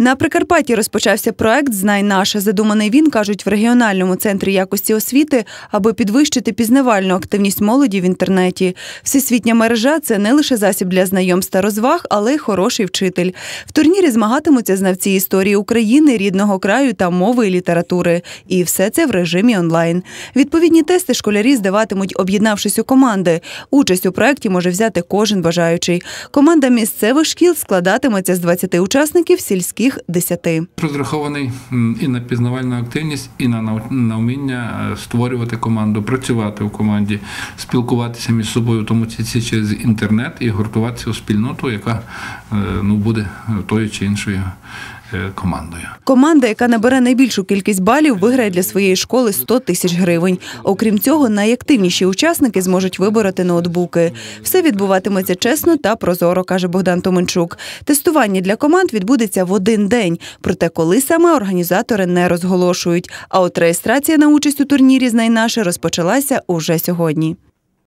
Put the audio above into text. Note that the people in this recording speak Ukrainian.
На Прикарпатті розпочався проект Знай наше. Задуманий він кажуть в регіональному центрі якості освіти, аби підвищити пізнавальну активність молоді в інтернеті. Всесвітня мережа це не лише засіб для знайомств та розваг, але й хороший вчитель. В турнірі змагатимуться знавці історії України, рідного краю та мови і літератури. І все це в режимі онлайн. Відповідні тести школярі здаватимуть, об'єднавшись у команди. Участь у проєкті може взяти кожен бажаючий. Команда місцевих шкіл складатиметься з 20 учасників, сільських 10. Розрахований і на пізнавальну активність, і на нау- на вміння е, створювати команду, працювати в команді, спілкуватися між собою, тому числі через інтернет і гуртуватися у спільноту, яка е, ну, буде тою чи іншою е, командою. Команда, яка набере найбільшу кількість балів, виграє для своєї школи 100 тисяч гривень. Окрім цього, найактивніші учасники зможуть вибороти ноутбуки. Все відбуватиметься чесно та прозоро, каже Богдан Томенчук. Тестування для команд відбудеться в один день. Проте, коли саме організатори не розголошують. А от реєстрація на участь у турнірі «Знай наше» розпочалася уже сьогодні.